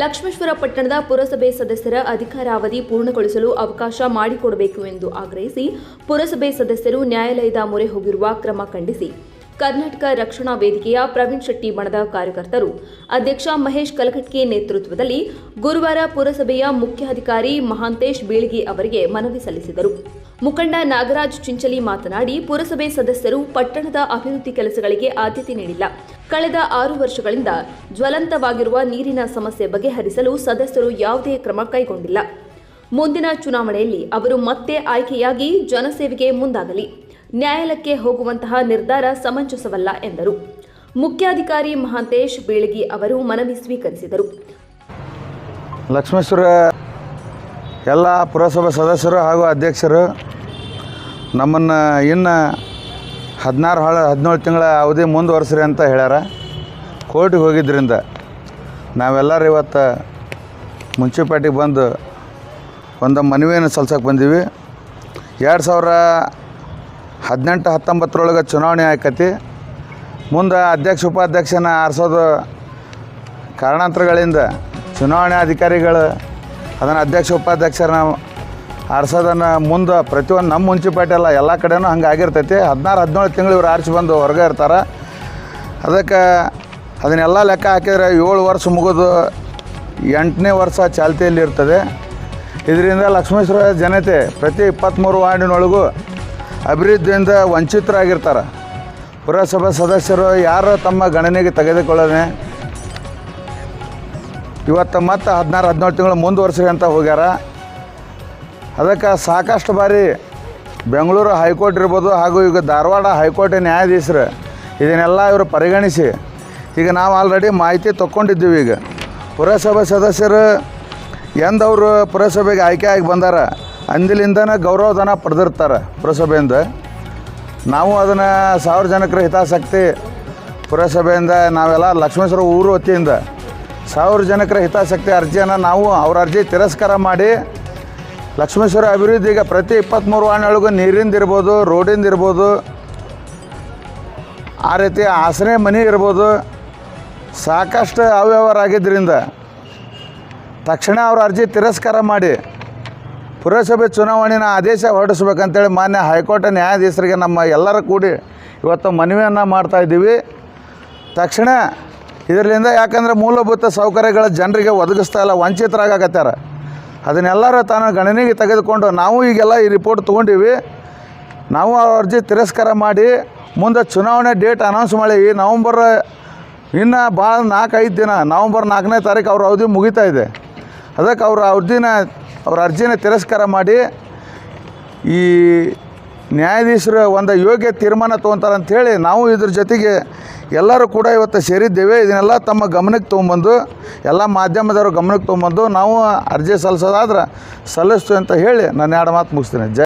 ಲಕ್ಷ್ಮೇಶ್ವರ ಪಟ್ಟಣದ ಪುರಸಭೆ ಸದಸ್ಯರ ಅಧಿಕಾರಾವಧಿ ಪೂರ್ಣಗೊಳಿಸಲು ಅವಕಾಶ ಮಾಡಿಕೊಡಬೇಕು ಎಂದು ಆಗ್ರಹಿಸಿ ಪುರಸಭೆ ಸದಸ್ಯರು ನ್ಯಾಯಾಲಯದ ಮೊರೆ ಹೋಗಿರುವ ಕ್ರಮ ಖಂಡಿಸಿ. ಕರ್ನಾಟಕ ರಕ್ಷಣಾ ವೇದಿಕೆಯ ಪ್ರವೀಣ್ ಶೆಟ್ಟಿ ಬಣದ ಕಾರ್ಯಕರ್ತರು, ಅಧ್ಯಕ್ಷ ಮಹೇಶ್ ಕಲಕಟ್ಕೆ ನೇತೃತ್ವದಲ್ಲಿ ಗುರುವಾರ ಪುರಸಭೆಯ ಮುಖ್ಯಾಧಿಕಾರಿ ಮಹಾಂತೇಶ್ ಬೀಳ್ಗಿ ಅವರಿಗೆ ಮನವಿ ಸಲ್ಲಿಸಿದರು. ಮುಖಂಡ ನಾಗರಾಜ್ ಚಿಂಚಲಿ ಮಾತನಾಡಿ, ಪುರಸಭೆ ಸದಸ್ಯರು ಪಟ್ಟಣದ ಅಭಿವೃದ್ಧಿ ಕೆಲಸಗಳಿಗೆ ಆದ್ಯತೆ ನೀಡಿಲ್ಲ. ಕಳೆದ ಆರು ವರ್ಷಗಳಿಂದ ಜ್ವಲಂತವಾಗಿರುವ ನೀರಿನ ಸಮಸ್ಯೆ ಬಗೆಹರಿಸಲು ಸದಸ್ಯರು ಯಾವುದೇ ಕ್ರಮ ಕೈಗೊಂಡಿಲ್ಲ. ಮುಂದಿನ ಚುನಾವಣೆಯಲ್ಲಿ ಅವರು ಮತ್ತೆ ಆಯ್ಕೆಯಾಗಿ ಜನಸೇವೆಗೆ ಮುಂದಾಗಲಿ. ನ್ಯಾಯಾಲಯಕ್ಕೆ ಹೋಗುವಂತಹ ನಿರ್ಧಾರ ಸಮಂಜಸವಲ್ಲ ಎಂದರು. ಮುಖ್ಯಾಧಿಕಾರಿ ಮಹಾಂತೇಶ್ ಬೀಳಗಿ ಅವರು ಮನವಿ ಸ್ವೀಕರಿಸಿದರು. ಲಕ್ಷ್ಮೇಶ್ವರ, ಎಲ್ಲ ಪುರಸಭಾ ಸದಸ್ಯರು ಹಾಗೂ ಅಧ್ಯಕ್ಷರು ನಮ್ಮನ್ನು ಇನ್ನು ಹದಿನಾರು ಹಾಳು ಹದಿನೇಳು ತಿಂಗಳ ಅವಧಿ ಮುಂದುವರ್ಸ್ರಿ ಅಂತ ಹೇಳ್ಯಾರ. ಕೋರ್ಟಿಗೆ ಹೋಗಿದ್ದರಿಂದ ನಾವೆಲ್ಲರೂ ಇವತ್ತು ಮುನ್ಸಿಪಾಲ್ಟಿಗೆ ಬಂದು ಒಂದು ಮನವಿಯನ್ನು ಸಲ್ಸಕ್ಕೆ ಬಂದೀವಿ. ಎರಡು ಸಾವಿರ ಹದಿನೆಂಟು, ಹತ್ತೊಂಬತ್ತರೊಳಗೆ ಚುನಾವಣೆ ಆಕತಿ. ಮುಂದೆ ಅಧ್ಯಕ್ಷ, ಉಪಾಧ್ಯಕ್ಷನ ಆರಿಸೋದು ಕಾರಣಾಂತರಗಳಿಂದ ಚುನಾವಣಾ ಅಧಿಕಾರಿಗಳು ಅದನ್ನು ಅಧ್ಯಕ್ಷ, ಉಪಾಧ್ಯಕ್ಷರನ್ನ ಆರಿಸೋದನ್ನು ಮುಂದೆ ಪ್ರತಿಯೊಂದು ನಮ್ಮ ಮುನ್ಸಿಪಾಲ್ಟಿ ಅಲ್ಲ ಎಲ್ಲ ಕಡೆನೂ ಹಂಗೆ ಆಗಿರ್ತೈತಿ. ಹದಿನಾರು, ಹದಿನೇಳು ತಿಂಗಳು ಇವ್ರು ಆರ್ಸಿ ಬಂದು ಹೊರಗೆ ಇರ್ತಾರೆ. ಅದಕ್ಕೆ ಅದನ್ನೆಲ್ಲ ಲೆಕ್ಕ ಹಾಕಿದರೆ ಏಳು ವರ್ಷ ಮುಗಿದು ಎಂಟನೇ ವರ್ಷ ಚಾಲ್ತಿಯಲ್ಲಿ ಇರ್ತದೆ. ಇದರಿಂದ ಲಕ್ಷ್ಮೇಶ್ವರ ಜನತೆ ಪ್ರತಿ ಇಪ್ಪತ್ತ್ಮೂರು ವಾರ್ಡಿನೊಳಗೂ ಅಭಿವೃದ್ಧಿಯಿಂದ ವಂಚಿತರಾಗಿರ್ತಾರೆ. ಪುರಸಭಾ ಸದಸ್ಯರು ಯಾರು ತಮ್ಮ ಗಣನೆಗೆ ತೆಗೆದುಕೊಳ್ಳದೆ ಇವತ್ತು ಮತ್ತು ಹದಿನಾರು, ಹದಿನೇಳು ತಿಂಗಳು ಮುಂದುವರ್ಸ್ರಿ ಅಂತ ಹೋಗ್ಯಾರ. ಅದಕ್ಕೆ ಸಾಕಷ್ಟು ಬಾರಿ ಬೆಂಗಳೂರು ಹೈಕೋರ್ಟ್ ಇರ್ಬೋದು ಹಾಗೂ ಈಗ ಧಾರವಾಡ ಹೈಕೋರ್ಟ್ ನ್ಯಾಯಾಧೀಶರು ಇದನ್ನೆಲ್ಲ ಇವರು ಪರಿಗಣಿಸಿ, ಈಗ ನಾವು ಆಲ್ರೆಡಿ ಮಾಹಿತಿ ತೊಗೊಂಡಿದ್ದೀವಿ ಈಗ. ಪುರಸಭೆ ಸದಸ್ಯರು ಎಂದವರು ಪುರಸಭೆಗೆ ಆಯ್ಕೆ ಆಗಿ ಬಂದಾರ, ಅಂದಿಲಿಂದನೇ ಗೌರವಧನ ಪಡೆದಿರ್ತಾರೆ ಪುರಸಭೆಯಿಂದ. ನಾವು ಅದನ್ನು ಸಾವಿರ ಜನಕರ ಹಿತಾಸಕ್ತಿ ಪುರಸಭೆಯಿಂದ ನಾವೆಲ್ಲ ಲಕ್ಷ್ಮೇಶ್ವರ ಊರು ವತಿಯಿಂದ ಸಾವಿರ ಜನಕರ ಹಿತಾಸಕ್ತಿ ಅರ್ಜಿಯನ್ನು ನಾವು ಅವ್ರ ಅರ್ಜಿ ತಿರಸ್ಕಾರ ಮಾಡಿ ಲಕ್ಷ್ಮೇಶ್ವರ ಅಭಿವೃದ್ಧಿಗೆ ಪ್ರತಿ ಇಪ್ಪತ್ತ್ಮೂರು ವಾರ್ಡ್ನೊಳಗೂ ನೀರಿಂದ ಇರ್ಬೋದು, ರೋಡಿಂದ ಇರ್ಬೋದು, ಆ ರೀತಿ ಆಸನೆ ಮನೆ ಇರ್ಬೋದು. ಸಾಕಷ್ಟು ಅವ್ಯವಹಾರ ಆಗಿದ್ದರಿಂದ ತಕ್ಷಣ ಅವ್ರ ಅರ್ಜಿ ತಿರಸ್ಕಾರ ಮಾಡಿ ಪುರಸಭೆ ಚುನಾವಣೆನ ಆದೇಶ ಹೊರಡಿಸ್ಬೇಕಂತೇಳಿ ಮಾನ್ಯ ಹೈಕೋರ್ಟ್ ನ್ಯಾಯಾಧೀಶರಿಗೆ ನಮ್ಮ ಎಲ್ಲರೂ ಕೂಡಿ ಇವತ್ತು ಮನವಿಯನ್ನು ಮಾಡ್ತಾಯಿದ್ದೀವಿ ತಕ್ಷಣ ಇದರಿಂದ ಯಾಕಂದರೆ ಮೂಲಭೂತ ಸೌಕರ್ಯಗಳ ಜನರಿಗೆ ಒದಗಿಸ್ತಾ ಇಲ್ಲ, ವಂಚಿತರಾಗಕತ್ಯಾರ. ಅದನ್ನೆಲ್ಲರೂ ತಾನು ಗಣನೆಗೆ ತೆಗೆದುಕೊಂಡು ನಾವು ಈಗೆಲ್ಲ ಈ ರಿಪೋರ್ಟ್ ತೊಗೊಂಡೀವಿ. ನಾವು ಆ ಅರ್ಜಿ ತಿರಸ್ಕಾರ ಮಾಡಿ ಮುಂದೆ ಚುನಾವಣೆ ಡೇಟ್ ಅನೌನ್ಸ್ ಮಾಡಿ ನವಂಬರ್ ಇನ್ನು ಭಾಳ ನಾಲ್ಕೈದು ದಿನ ನವಂಬರ್ ನಾಲ್ಕನೇ ತಾರೀಕು ಅವ್ರ ಅವಧಿ ಮುಗಿತಾ ಇದೆ. ಅದಕ್ಕೆ ಅವ್ರ ಅವಧಿನ, ಅವ್ರ ಅರ್ಜಿನ ತಿರಸ್ಕಾರ ಮಾಡಿ ಈ ನ್ಯಾಯಾಧೀಶರು ಒಂದು ಯೋಗ್ಯ ತೀರ್ಮಾನ ತೊಗೊತಾರೆ ಅಂಥೇಳಿ ನಾವು ಇದ್ರ ಜೊತೆಗೆ ಎಲ್ಲರೂ ಕೂಡ ಇವತ್ತು ಸೇರಿದ್ದೇವೆ. ಇದನ್ನೆಲ್ಲ ತಮ್ಮ ಗಮನಕ್ಕೆ ತೊಗೊಂಬಂದು, ಎಲ್ಲ ಮಾಧ್ಯಮದವರು ಗಮನಕ್ಕೆ ತೊಗೊಂಬಂದು ನಾವು ಅರ್ಜಿ ಸಲ್ಲಿಸೋದಾದ್ರೆ ಸಲ್ಲಿಸ್ತು ಅಂತ ಹೇಳಿ ನಾನು ಎರಡು ಮಾತು ಮುಗಿಸ್ತೀನಿ. ಜೈ